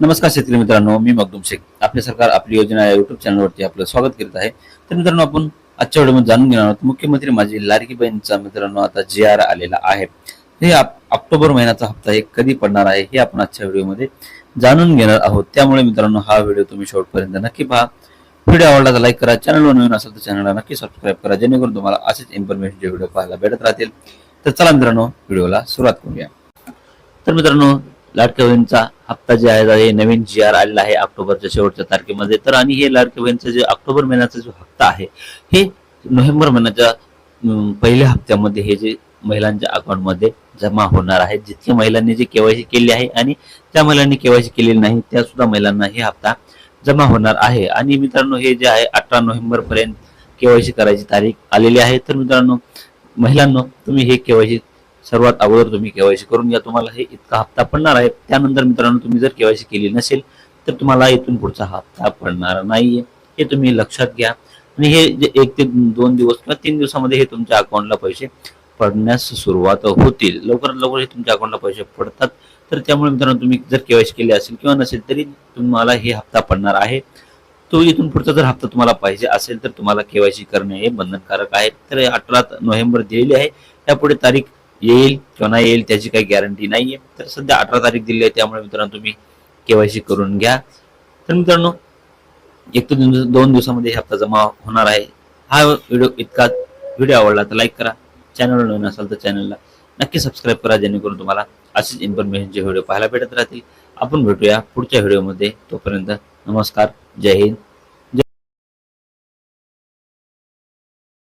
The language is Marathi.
नमस्कार शेतकरी मित्रांनो मी मगदुम शेख. आपले सरकार आपली योजना या युट्यूब चॅनलवरती आपलं स्वागत करीत आहे. तर मित्रांनो आपण आजच्या व्हिडिओमध्ये जाणून घेणार आहोत. मुख्यमंत्री माझी लाडकी मित्रांनो आता जी आर आलेला आहे. हे ऑक्टोबर महिन्याचा हप्ता हे कधी पडणार आहे हे आपण आजच्या व्हिडिओमध्ये जाणून घेणार आहोत. त्यामुळे मित्रांनो हा व्हिडिओ तुम्ही शेवटपर्यंत नक्की पहा. व्हिडिओ आवडला तर लाईक करा. चॅनलवर नवीन असेल तर चॅनलला नक्की सबस्क्राईब करा. जेणेकरून तुम्हाला असेच इन्फॉर्मेशनचे व्हिडिओ पाहायला भेटत राहतील. तर चला मित्रांनो व्हिडिओला सुरुवात करूया. तर मित्रांनो लाडक्या बहिणीचा हप्ता जे आहे हे नवीन जी आर आलेला आहे ऑक्टोबरच्या शेवटच्या तारखेमध्ये. तर आणि हे लाडक्या बहिणीचा जे ऑक्टोबर महिन्याचा जो हप्ता आहे हे नोव्हेंबर महिन्याच्या पहिल्या हप्त्यामध्ये हे जे महिलांच्या अकाउंटमध्ये जमा होणार आहे. जितक्या महिलांनी जे केवायसी केली आहे आणि त्या महिलांनी केवायसी केलेली नाही त्या सुद्धा महिलांना हे हप्ता जमा होणार आहे. आणि मित्रांनो हे जे आहे अठरा नोव्हेंबर पर्यंत केवायसी करायची तारीख आलेली आहे. तर मित्रांनो महिलांनो तुम्ही हे केवायसी सर्वात अगोदर तुम्ही केवायसी करून घ्या. तुम्हाला हे इतका हप्ता पडणार आहे. त्यानंतर मित्रांनो तुम्ही जर केवायसी केली नसेल तर तुम्हाला इथून पुढचा हप्ता पडणार नाहीये. हे तुम्ही लक्षात घ्या. आणि हे जे एक ते दोन दिवस किंवा तीन दिवसामध्ये हे तुमच्या अकाउंटला पैसे पडण्यास सुरुवात होतील. लवकरात लवकर हे तुमच्या अकाउंटला पैसे पडतात. तर त्यामुळे मित्रांनो तुम्ही जर केवायसी केली असेल किंवा नसेल तरी तुम्हाला हे हप्ता पडणार आहे. तो इथून पुढचा जर हप्ता तुम्हाला पाहिजे असेल तर तुम्हाला केवायसी करणे हे बंधनकारक आहे. तर अठरा नोव्हेंबर दिलेली आहे. त्यापुढे तारीख येईल किंवा नाही येईल त्याची काही गॅरंटी नाहीये. तर सध्या अठरा तारीख दिली आहे त्यामुळे मित्रांनो तुम्ही केवायसी करून घ्या. तर मित्रांनो एक ते दोन दोन दिवसामध्ये हप्ता जमा होणार आहे. हा व्हिडिओ इतका व्हिडिओ आवडला तर लाईक करा. चॅनल नवीन असाल तर चॅनलला नक्की सबस्क्राईब करा जेणेकरून तुम्हाला अशीच इन्फॉर्मेशनचे व्हिडिओ पाहायला भेटत राहतील. आपण भेटूया पुढच्या व्हिडिओमध्ये तोपर्यंत नमस्कार. जय हिंद.